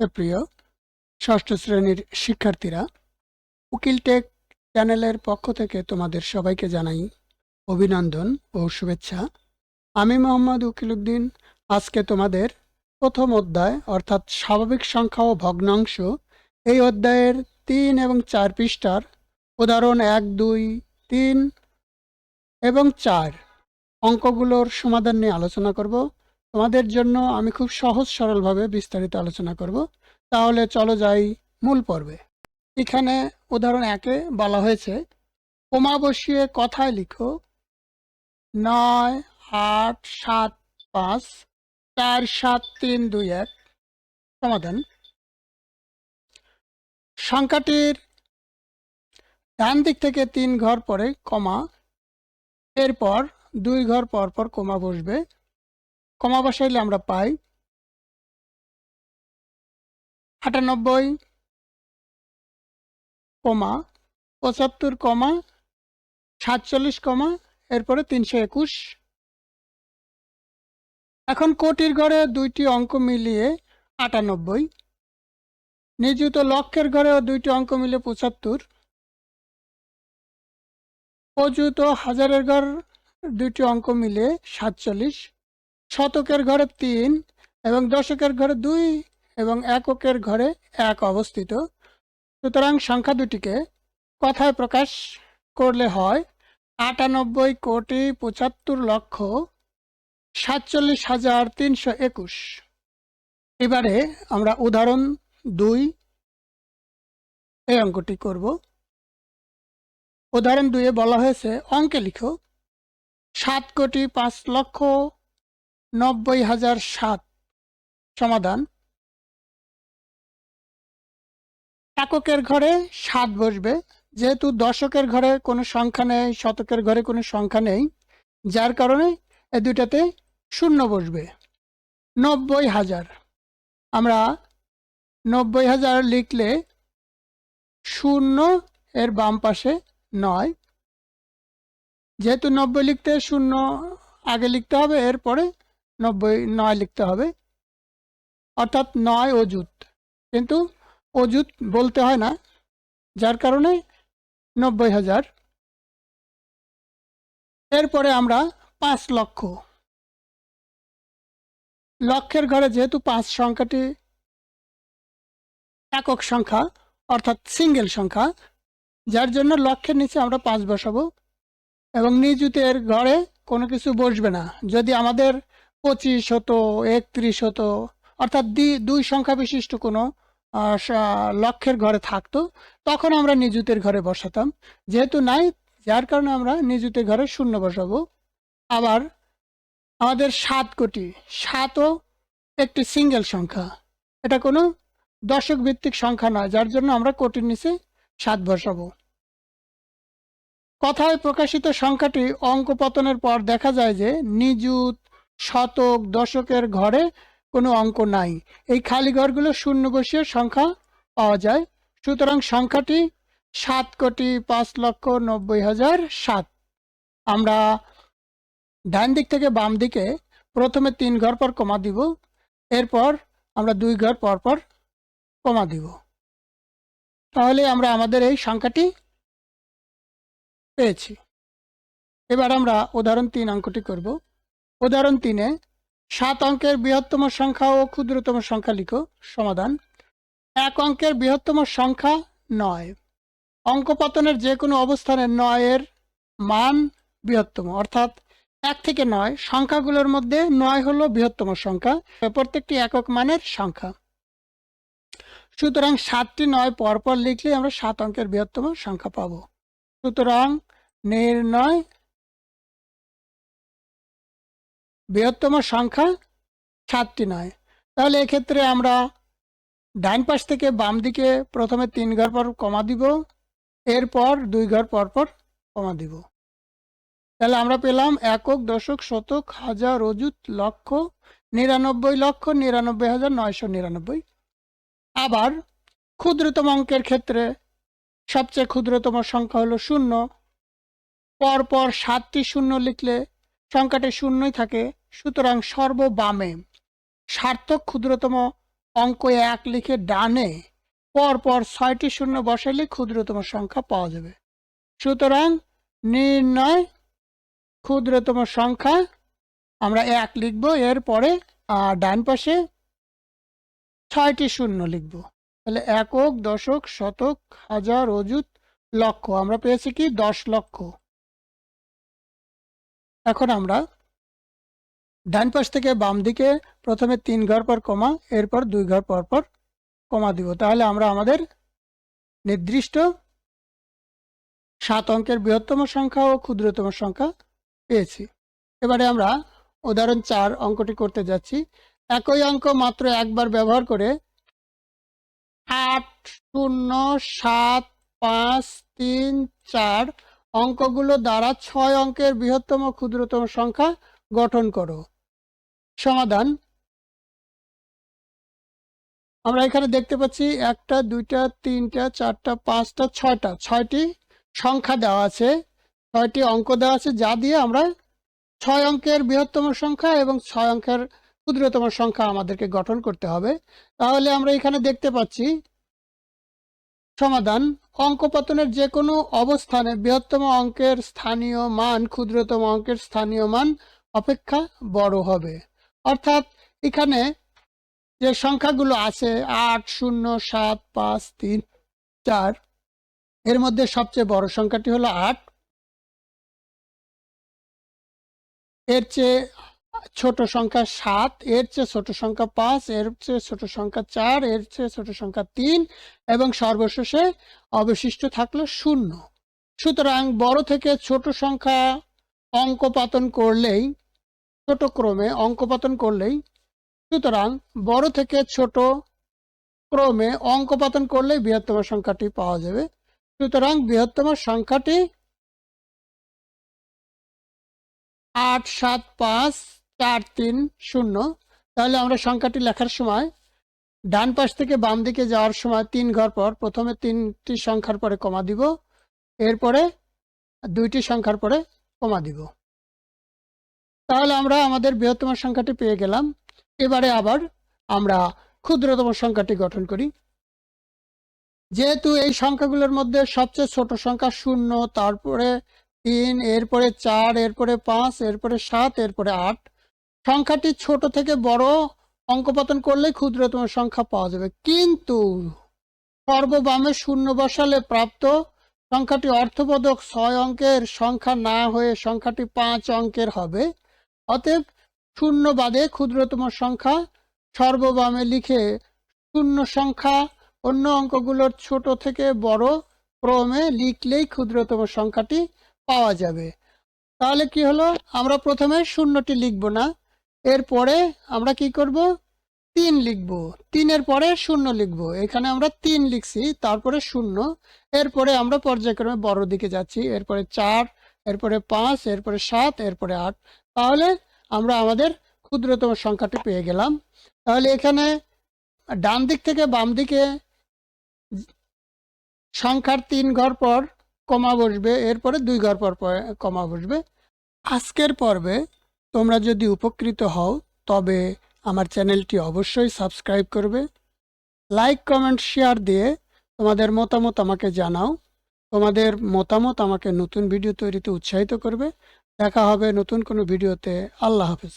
প্রিয় ষষ্ঠ শ্রেণির শিক্ষার্থীরা, উকিল টেক চ্যানেলের পক্ষ থেকে তোমাদের সবাইকে জানাই অভিনন্দন ও শুভেচ্ছা। আমি মোহাম্মদ উকিলউদ্দিন। আজকে তোমাদের প্রথম অধ্যায়, অর্থাৎ স্বাভাবিক সংখ্যা ও ভগ্নাংশ, এই অধ্যায়ের তিন এবং চার পৃষ্ঠার উদাহরণ এক, দুই, তিন এবং চার অঙ্কগুলোর সমাধান নিয়ে আলোচনা করব। তোমাদের জন্য আমি খুব সহজ সরলভাবে বিস্তারিত আলোচনা করব। তাহলে চলো যাই মূল পর্বে। এখানে উদাহরণ একে বলা হয়েছে। কোমা বসিয়ে কথায় লিখো, নয়, আট, সাত, পাঁচ, চার, সাত, তিন, দুই, এক। সমাধান। সংখ্যাটির ডান দিক থেকে তিন ঘর পরে কমা, এরপর দুই ঘর পর পর কমা বসবে। কমা বসাইলে আমরা পাই আটানব্বই কমা পঁচাত্তর কমা সাতচল্লিশ কমা, এরপরে তিনশো একুশ। এখন কোটির ঘরে দুইটি অঙ্ক মিলিয়ে আটানব্বই। নিযুত লক্ষের ঘরেও দুইটি অঙ্ক মিলিয়ে পঁচাত্তর। অযুত হাজারের ঘর দুইটি অঙ্ক মিলে সাতচল্লিশ। শতকের ঘরে তিন এবং দশকের ঘরে দুই এবং এককের ঘরে এক অবস্থিত। সুতরাং সংখ্যা দুটিকে কথায় প্রকাশ করলে হয় আটানব্বই কোটি পঁচাত্তর লক্ষ সাতচল্লিশ হাজার তিনশো একুশ। এবারে আমরা উদাহরণ দুই এই অঙ্কটি করব। উদাহরণ দুয়ে বলা হয়েছে, অঙ্কে লিখো, সাত কোটি পাঁচ লক্ষ নব্বই হাজার সাত। সমাধান। এককের ঘরে সাত বসবে। যেহেতু দশকের ঘরে কোনো সংখ্যা নেই, শতকের ঘরে কোনো সংখ্যা নেই, যার কারণে এ দুটাতে শূন্য বসবে। নব্বই হাজার। আমরা নব্বই হাজার লিখলে শূন্য এর বাম পাশে নয়। যেহেতু নব্বই লিখতে শূন্য আগে লিখতে হবে, এরপরে নব্বই নয় লিখতে হবে। অর্থাৎ নয় অজুত কিন্তু অজুত বলতে হয় না, যার কারণে নব্বই হাজার। এরপরে আমরা পাঁচ লক্ষ। লক্ষের ঘরে যেহেতু পাঁচ সংখ্যাটি একক সংখ্যা, অর্থাৎ সিঙ্গেল সংখ্যা, যার জন্য লক্ষের নিচে আমরা পাঁচ বসাবো এবং নিযুতের ঘরে কোনো কিছু বসবে না। যদি আমাদের পঁচিশ হতো, একত্রিশ হতো, অর্থাৎ দুই সংখ্যা বিশিষ্ট কোনো লক্ষের ঘরে থাকতো, তখন আমরা নিযুতের ঘরে বসাতাম। যেহেতু নাই, যার কারণে আমরা নিযুতের ঘরে শূন্য বসাবো। আবার আমাদের সাত কোটি, সাতও একটি সিঙ্গেল সংখ্যা। এটা কোনো দশক ভিত্তিক সংখ্যা নয়, যার জন্য আমরা কোটির নিচে সাত বসাবো। কথায় প্রকাশিত সংখ্যাটি অঙ্ক পতনের পর দেখা যায় যে, নিযুত শতক, দশকের ঘরে কোনো অঙ্ক নাই। এই খালি ঘরগুলো শূন্য বসিয়ে সংখ্যা পাওয়া যায়। সুতরাং সংখ্যাটি সাত কোটি পাঁচ লক্ষ নব্বই হাজার সাত। আমরা ডান দিক থেকে বাম দিকে প্রথমে তিন ঘর পর কমা দিব। এরপর আমরা দুই ঘর পর পর কমা দিব। তাহলে আমরা আমাদের এই সংখ্যাটি পেয়েছি। এবার আমরা উদাহরণ তিন অঙ্কটি করব। উদাহরণ তিনে, সাত অঙ্কের বৃহত্তম সংখ্যা ও ক্ষুদ্রতম সংখ্যা লিখো। সমাধান, এক অঙ্কের বৃহত্তম সংখ্যা নয়। অঙ্ক পতনের যে কোনো অবস্থানে নয়ের মান বৃহত্তম, অর্থাৎ এক থেকে নয়, সংখ্যাগুলোর মধ্যে নয় হলো বৃহত্তম সংখ্যা, প্রত্যেকটি একক মানের সংখ্যা। সুতরাং সাতটি নয় পরপর লিখলে আমরা সাত অঙ্কের বৃহত্তম সংখ্যা পাবো। সুতরাং নির্ণয় বৃহত্তম সংখ্যা সাতটি নয়। তাহলে এক্ষেত্রে আমরা ডান পাশ থেকে বাম দিকে প্রথমে তিন ঘর পর কমা দিব, এরপর দুই ঘর পর পর কমা দিব। তাহলে আমরা পেলাম একক, দশক, শতক, হাজার, অযুত, লক্ষ, নিরানব্বই লক্ষ, নিরানব্বই হাজার, নয়শো নিরানব্বই। আবার ক্ষুদ্রতম অঙ্কের ক্ষেত্রে সবচেয়ে ক্ষুদ্রতম সংখ্যা হলো শূন্য। পরপর সাতটি শূন্য লিখলে সংখ্যাটি শূন্যই থাকে। সুতরাং সর্ববামে সার্থক ক্ষুদ্রতম অঙ্ক এক লিখে ডানে পরপর ছয়টি শূন্য বসাইলে ক্ষুদ্রতম সংখ্যা পাওয়া যাবে। সুতরাং নির্ণয় ক্ষুদ্রতম সংখ্যা আমরা এক লিখব, এরপরে ডান পাশে ছয়টি শূন্য লিখব। তাহলে একক, দশক, শতক, হাজার, অযুত, লক্ষ। আমরা পেয়েছি কি? দশ লক্ষ। এখন আমরা ডান পাশ থেকে বাম দিকে প্রথমে তিন ঘর পর কমা, এরপর দুই ঘর পর পর কমা দিব। তাহলে আমরা আমাদের নির্দিষ্ট সাত অঙ্কের বৃহত্তম সংখ্যা ও ক্ষুদ্রতম সংখ্যা পেয়েছি। এবারে আমরা উদাহরণ চার অঙ্কটি করতে যাচ্ছি। একই অঙ্ক মাত্র একবার ব্যবহার করে আট, শূন্য, সাত, পাঁচ, তিন, চার অঙ্কগুলো দ্বারা ছয় অঙ্কের বৃহত্তম ক্ষুদ্রতম সংখ্যা গঠন করো। সমাধান। আমরা এখানে দেখতে পাচ্ছি একটা, দুইটা, তিনটা, চারটা, পাঁচটা, ছয়টা। ছয়টি সংখ্যা দেওয়া আছে। ছয়টি অঙ্ক দেওয়া আছে, যা দিয়ে আমরা ছয় অঙ্কের বৃহত্তম সংখ্যা এবং ছয় অঙ্কের ক্ষুদ্রতম সংখ্যা আমাদেরকে গঠন করতে হবে। তাহলে আমরা এখানে দেখতে পাচ্ছি সমাধান। অঙ্ক পতনের যে কোনো অবস্থানে বৃহত্তম অঙ্কের স্থানীয় মান, ক্ষুদ্রতম অঙ্কের স্থানীয় মান অপেক্ষা বড় হবে। অর্থাৎ এখানে যে সংখ্যাগুলো আছে, আট, শূন্য, সাত, পাঁচ, তিন, চার, এর মধ্যে সবচেয়ে বড় সংখ্যাটি হলো আট। এর চেয়ে ছোট সংখ্যা সাত, এর চেয়ে ছোট সংখ্যা পাঁচ, এর চেয়ে ছোট সংখ্যা চার, এর চেয়ে ছোট সংখ্যা তিন, এবং সর্বশেষে অবশিষ্ট থাকল শূন্য। সুতরাং বড় থেকে ছোট সংখ্যা অঙ্কপাতন করলেই ছোট ক্রমে, অঙ্কপাতন করলেই, সুতরাং বড় থেকে ছোট ক্রমে অঙ্কপাতন করলেই বৃহত্তম সংখ্যাটি পাওয়া যাবে। সুতরাং বৃহত্তম সংখ্যাটি আট, সাত, পাঁচ, চার, তিন, শূন্য। তাহলে আমরা সংখ্যাটি লেখার সময়, ডান পাশ থেকে বাম দিকে যাওয়ার সময় তিন ঘর পর প্রথমে তিনটি সংখ্যার পরে কমা দিব। এরপরে দুইটি সংখ্যার পরে কমা দিব। তাহলে আমরা আমাদের বৃহত্তম সংখ্যাটি পেয়ে গেলাম। এবারে আবার আমরা ক্ষুদ্রতম সংখ্যাটি গঠন করি। যেহেতু এই সংখ্যাগুলোর মধ্যে সবচেয়ে ছোট সংখ্যা শূন্য, তারপরে তিন, এরপরে চার, এরপরে পাঁচ, এরপরে সাত, এরপরে আট, সংখ্যাটি ছোট থেকে বড় অঙ্কপতন করলে ক্ষুদ্রতম সংখ্যা পাওয়া যাবে। কিন্তু সর্ববামে শূন্য বসালে প্রাপ্ত সংখ্যাটি অর্থবোধক ছয় অঙ্কের সংখ্যা না হয়ে সংখ্যাটি পাঁচ অঙ্কের হবে। অতএব শূন্য বাদে ক্ষুদ্রতম সংখ্যা সর্ববামে লিখে শূন্য সংখ্যা অন্য অঙ্কগুলোর ছোট থেকে বড় ক্রমে লিখলেই ক্ষুদ্রতম সংখ্যাটি পাওয়া যাবে। তাহলে কি হলো? আমরা প্রথমে শূন্যটি লিখব না। এরপরে আমরা কি করব? তিন লিখব। তিনের পরে শূন্য লিখব। এখানে আমরা তিন লিখছি, তারপরে শূন্য। এরপরে আমরা পর্যায়ক্রমে বড় দিকে যাচ্ছি। এরপরে চার, এরপরে পাঁচ, এরপরে সাত, এরপরে আট। তাহলে আমরা আমাদের ক্ষুদ্রতম সংখ্যাটি পেয়ে গেলাম। তাহলে এখানে ডান দিক থেকে বাম দিকে সংখ্যার তিন ঘর পর কমা বসবে। এরপরে দুই ঘর পর কমা বসবে। আজকের পর্বে তোমরা যদি উপকৃত হও, তবে আমার চ্যানেলটি অবশ্যই সাবস্ক্রাইব করবে। লাইক, কমেন্ট, শেয়ার দিয়ে তোমাদের মতামত আমাকে জানাও। তোমাদের মতামত আমাকে নতুন ভিডিও তৈরিতে উৎসাহিত করবে। দেখা হবে নতুন কোনো ভিডিওতে। আল্লাহ হাফেজ।